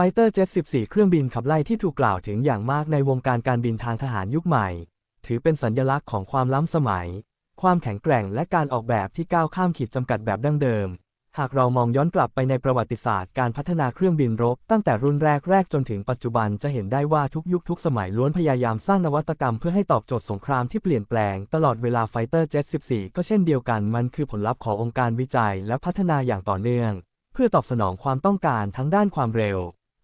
Fighter Jet 14 เครื่องบินขับไล่ที่ถูกกล่าวถึงอย่างมากในวงการการบินทางทหารยุคใหม่ ถือเป็นสัญลักษณ์ของความล้ำสมัย ความแข็งแกร่งและการออกแบบที่ก้าวข้ามขีดจำกัดแบบดั้งเดิม หากเรามองย้อนกลับไปในประวัติศาสตร์การพัฒนาเครื่องบินรบ ตั้งแต่รุ่นแรกๆจนถึงปัจจุบันจะเห็นได้ว่าทุกยุคทุกสมัยล้วนพยายามสร้างนวัตกรรมเพื่อให้ตอบโจทย์สงครามที่เปลี่ยนแปลงตลอดเวลา Fighter Jet 14 ก็เช่นเดียวกันมันคือผลลัพธ์ขององค์การวิจัย และพัฒนาอย่างต่อเนื่อง เพื่อตอบสนองความต้องการทั้งด้านความเร็ว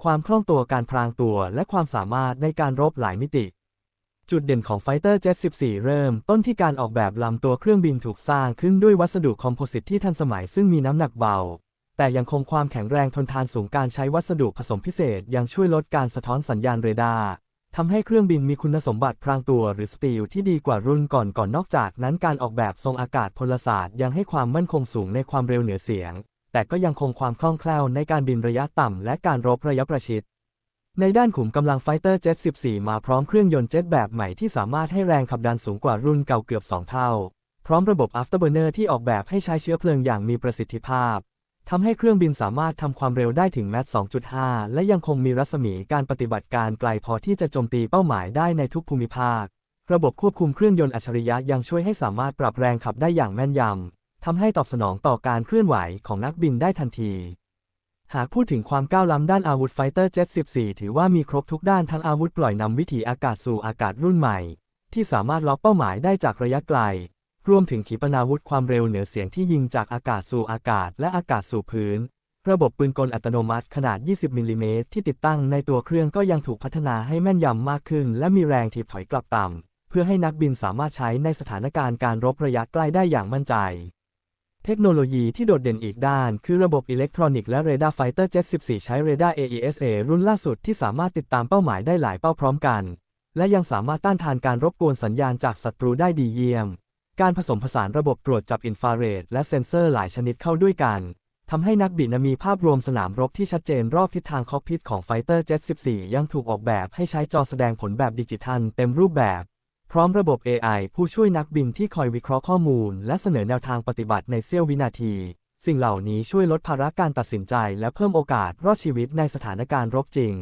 ความคล่องตัวการพรางตัวและความสามารถในการรบหลายมิติ จุดเด่นของ Fighter Jet 14 เริ่ม ต้นที่การออกแบบลำตัวเครื่องบินถูกสร้างขึ้นด้วยวัสดุคอมโพสิตที่ทันสมัยซึ่งมีน้ำหนักเบา แต่ยังคงความแข็งแรงทนทานสูงการใช้วัสดุผสมพิเศษ ยังช่วยลดการสะท้อนสัญญาณเรดาร์ทำให้เครื่องบินมีคุณสมบัติพรางตัวหรือสตีลที่ดีกว่ารุ่นก่อนก่อนนอกจากนั้นการออกแบบทรงอากาศพลศาสตร์ยังให้ความมั่นคงสูงในความเร็วเหนือเสียง แต่ก็ยังคงความคล่องแคล่วในการบินระยะต่ำ และการรบระยะประชิด ในด้านขุมกำลังไฟเตอร์เจ็ต14 มาพร้อมเครื่องยนต์เจ็ตแบบใหม่ที่สามารถให้แรงขับดันสูงกว่ารุ่นเก่าเกือบ 2 เท่า พร้อมระบบ afterburner ที่ออกแบบให้ใช้เชื้อเพลิงอย่างมีประสิทธิภาพทำให้เครื่องบินสามารถทำความเร็วได้ถึงแมท2.5 และยังคงมีรัศมีการปฏิบัติการไกลพอที่จะโจมตีเป้าหมายได้ในทุกภูมิภาค ระบบควบคุมเครื่องยนต์อัจฉริยะยังช่วยให้สามารถปรับแรงขับได้อย่างแม่นยำ ทำให้ตอบสนองต่อการเคลื่อนไหวของนักบินได้ทันที หากพูดถึงความก้าวล้ำด้านอาวุธไฟเตอร์เจ็ต14 ถือว่ามีครบทุกด้านทั้งอาวุธปล่อยนำวิถีอากาศสู่อากาศรุ่นใหม่ ที่สามารถล็อกเป้าหมายได้จากระยะไกล รวมถึงขีปนาวุธความเร็วเหนือเสียงที่ยิงจากอากาศสู่อากาศและอากาศสู่พื้น ระบบปืนกลอัตโนมัติขนาด 20 มิลลิเมตรที่ติดตั้งในตัวเครื่องก็ยังถูกพัฒนาให้แม่นยำมากขึ้น และมีแรงถีบถอยกลับต่ำเพื่อให้นักบินสามารถใช้ในสถานการณ์การรบระยะใกล้ได้อย่างมั่นใจ เทคโนโลยีที่โดดเด่นอีกด้าน คือระบบอิเล็กทรอนิกส์และเรดาร์ไฟเตอร์เจ็ต14 ใช้เรดาร์ AESA รุ่นล่าสุดที่สามารถติดตามเป้าหมายได้หลายเป้าพร้อมกัน และยังสามารถต้านทานการรบกวนสัญญาณจากศัตรูได้ดีเยี่ยม การผสมผสานระบบตรวจจับอินฟราเรดและเซ็นเซอร์หลายชนิดเข้าด้วยกันทำให้นักบินมีภาพรวมสนามรบที่ชัดเจนรอบทิศทางคอกพิทของไฟเตอร์เจ็ต14 ยังถูกออกแบบให้ใช้จอแสดงผลแบบดิจิทัลเต็มรูปแบบ พร้อมระบบ AI ผู้ช่วยนักบินที่คอยวิเคราะห์ข้อมูล และเสนอแนวทางปฏิบัติในเสี้ยววินาที สิ่งเหล่านี้ช่วยลดภาระการตัดสินใจ และเพิ่มโอกาสรอดชีวิตในสถานการณ์รบจริง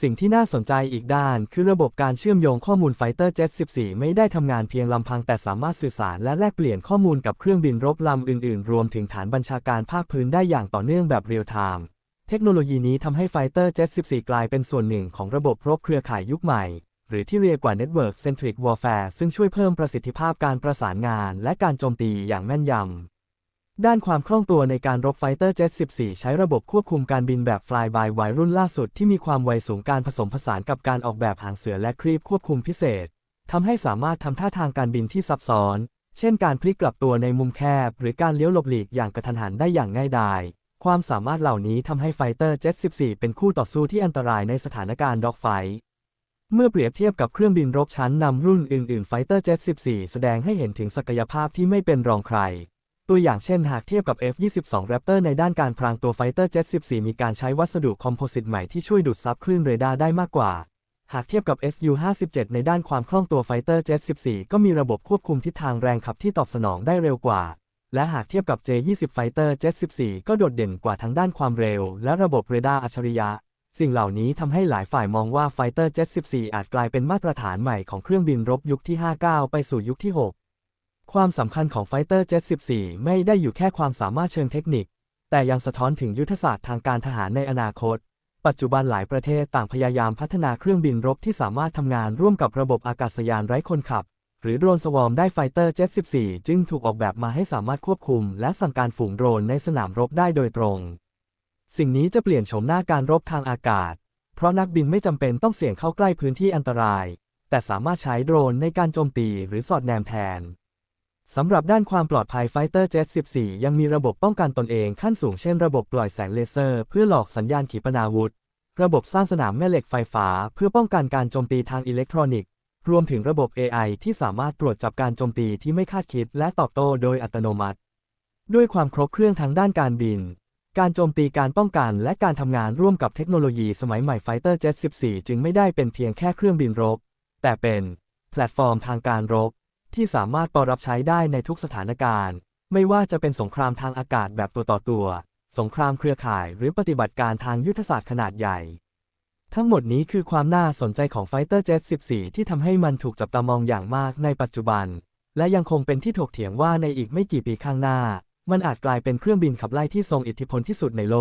สิ่งที่น่าสนใจอีกด้าน คือระบบการเชื่อมโยงข้อมูลไฟเตอร์เจ็ต14 ไม่ได้ทำงานเพียงลำพังแต่สามารถสื่อสารและแลกเปลี่ยนข้อมูลกับเครื่องบินรบลำอื่น ๆ รวมถึงฐานบัญชาการภาคพื้นได้อย่างต่อเนื่องแบบเรียลไทม์เทคโนโลยีนี้ทำให้ไฟเตอร์เจ็ต14 กลายเป็นส่วนหนึ่งของระบบรบเครือข่ายยุคใหม่ หรือที่เรียกว่า Network Centric Warfare ซึ่งช่วยเพิ่มประสิทธิภาพการประสานงานและการโจมตีอย่างแม่นยำ ด้านความคล่องตัวในการรบไฟเตอร์เจ็ต14 ใช้ระบบควบคุมการบินแบบ Fly by Wire รุ่นล่าสุดที่มีความไวสูงการผสมผสานกับการออกแบบหางเสือและครีบควบคุมพิเศษทำให้สามารถทำท่าทางการบินที่ซับซ้อน เช่นการพลิกกลับตัวในมุมแคบ หรือการเลี้ยวหลบหลีกอย่างกระทันหันได้อย่างง่ายดายความสามารถเหล่านี้ทำให้ไฟเตอร์เจ็ต14 เป็นคู่ต่อสู้ที่อันตรายในสถานการณ์ด็อกไฟ เมื่อเปรียบเทียบกับเครื่องบินรบชั้นนำรุ่นอื่นๆ Fighter Jet 14 แสดงให้เห็นถึงศักยภาพที่ไม่เป็นรองใคร ตัวอย่างเช่นหากเทียบกับ F-22 Raptor ในด้านการพรางตัว Fighter Jet 14 มีการใช้วัสดุคอมโพสิตใหม่ที่ช่วยดูดซับคลื่นเรดาร์ได้มากกว่า หากเทียบกับ Su-57 ในด้านความคล่องตัว Fighter Jet 14 ก็มีระบบควบคุมทิศทางแรงขับที่ตอบสนองได้เร็วกว่า และหากเทียบกับ J-20 Fighter Jet 14 ก็โดดเด่นกว่าทั้งด้านความเร็ว และระบบเรดาร์อัจฉริยะ สิ่งเหล่านี้ทำให้หลายฝ่ายมองว่า Fighter Jet 14 อาจกลายเป็นมาตรฐานใหม่ของเครื่องบินรบยุคที่ 59 ไปสู่ยุคที่ 6 ความสำคัญของ Fighter Jet 14 ไม่ได้อยู่แค่ความสามารถเชิงเทคนิค แต่ยังสะท้อนถึงยุทธศาสตร์ทางการทหารในอนาคต ปัจจุบันหลายประเทศต่างพยายามพัฒนาเครื่องบินรบที่สามารถทำงานร่วมกับระบบอากาศยานไร้คนขับ หรือโดรนสวอมได้ Fighter Jet 14 จึงถูกออกแบบมาให้สามารถควบคุม และสั่งการฝูงโดรนในสนามรบได้โดยตรง สิ่งนี้จะเปลี่ยนโฉมหน้าการรบทางอากาศ เพราะนักบินไม่จำเป็นต้องเสี่ยงเข้าใกล้พื้นที่อันตราย แต่สามารถใช้โดรนในการโจมตีหรือสอดแนมแทน สำหรับด้านความปลอดภัย Fighter Jet 14 ยังมีระบบป้องกันตนเองขั้นสูงเช่นระบบปล่อยแสงเลเซอร์ เพื่อหลอกสัญญาณขีปนาวุธ ระบบสร้างสนามแม่เหล็กไฟฟ้า เพื่อป้องกันการโจมตีทางอิเล็กทรอนิกส์ รวมถึงระบบ AI ที่สามารถตรวจจับการโจมตีที่ไม่คาดคิด และตอบโต้โดยอัตโนมัติ ด้วยความครบเครื่องทางด้านการบิน การโจมตีการป้องกันและการทำงานร่วมกับเทคโนโลยีสมัยใหม่ไฟเตอร์เจ็ต14 จึงไม่ได้เป็นเพียงแค่เครื่องบินรบ แต่เป็นแพลตฟอร์มทางการรบ ที่สามารถปรับใช้ได้ในทุกสถานการณ์ ไม่ว่าจะเป็นสงครามทางอากาศแบบตัวต่อตัว สงครามเครือข่าย หรือปฏิบัติการทางยุทธศาสตร์ขนาดใหญ่ ทั้งหมดนี้คือความน่าสนใจของไฟเตอร์เจ็ต14 ที่ทำให้มันถูกจับตามองอย่างมากในปัจจุบัน และยังคงเป็นที่ถกเถียงว่าในอีกไม่กี่ปีข้างหน้า มันอาจกลายเป็นเครื่องบินขับไล่ที่ทรงอิทธิพลที่สุดในโลก